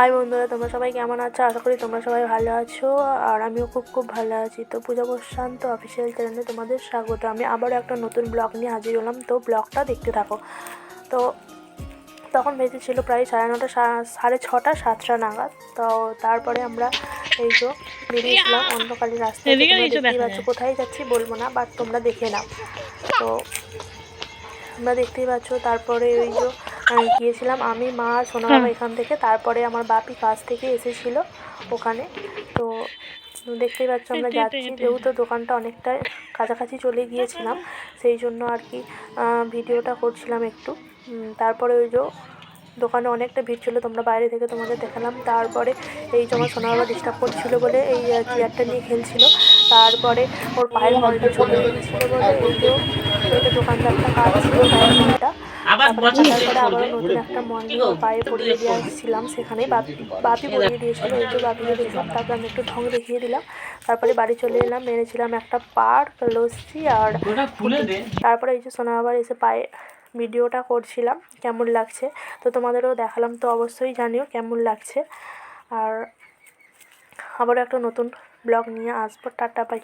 High বন্ধুরা তোমরা সবাই কেমন আছো? আশা করি তোমরা সবাই ভালো আছো আর আমিও খুব খুব ভালো আছি। তো পূজা প্রশান্ত অফিসিয়াল চ্যানেলে তোমাদের স্বাগত। আমি আবারও একটা নতুন ব্লগ নিয়ে হাজির হলাম। তো ব্লগটা দেখতে থাকো। তো তখন বেজেছিল প্রায় সাড়ে নটা সাড়ে ছটা সাতটা নাগাদ। তো তারপরে আমরা এই তো বেরিয়েছিলাম অন্ধকালীন রাস্তায়। দেখতেই পাচ্ছ কোথায় যাচ্ছি বলব না বাট তোমরা দেখে নাও। তো তোমরা দেখতেই পাচ্ছ তারপরে ওই যে গিয়েছিলাম। আমি মা সোনা বাবা এখান থেকে। তারপরে আমার বাপি কাজ থেকে এসেছিল ওখানে। তো দেখতেই পাচ্ছ আমরা যাচ্ছি। যেহেতু দোকানটা অনেকটা কাছাকাছি চলে গিয়েছিলাম সেই জন্য আর কি ভিডিওটা করছিলাম একটু। তারপরে ওই যে দোকানে অনেকটা ভিড় ছিল তোমরা বাইরে থেকে তোমাদের দেখালাম। তারপরে এই যে আমার সোনা বাবা ডিস্টার্ব করছিল বলে এই চেয়ারটা নিয়ে খেলছিল। তারপরে ওর পায়ের ঘরটা চলে গিয়েছিল বলে এই যে কাজ ছিল আবার তারপরে নতুন একটা মন্দির পায়ে পরিয়ে দিয়ে আসছিলাম। সেখানে বাপি পরিয়ে দিয়েছিল এই যে বাপিকে দেখলাম তারপরে আমি একটু ঢং দেখিয়ে দিলাম। তারপরে বাড়ি চলে এলাম মেরেছিলাম একটা পার্ক লস্যি আর তারপরে এই যে সোনা আবার এসে পায়ে ভিডিওটা করছিলাম কেমন লাগছে? তো তোমাদেরও দেখালাম তো অবশ্যই জানিও কেমন লাগছে। আর আবারও একটা নতুন ব্লগ নিয়ে আসব। Tata bye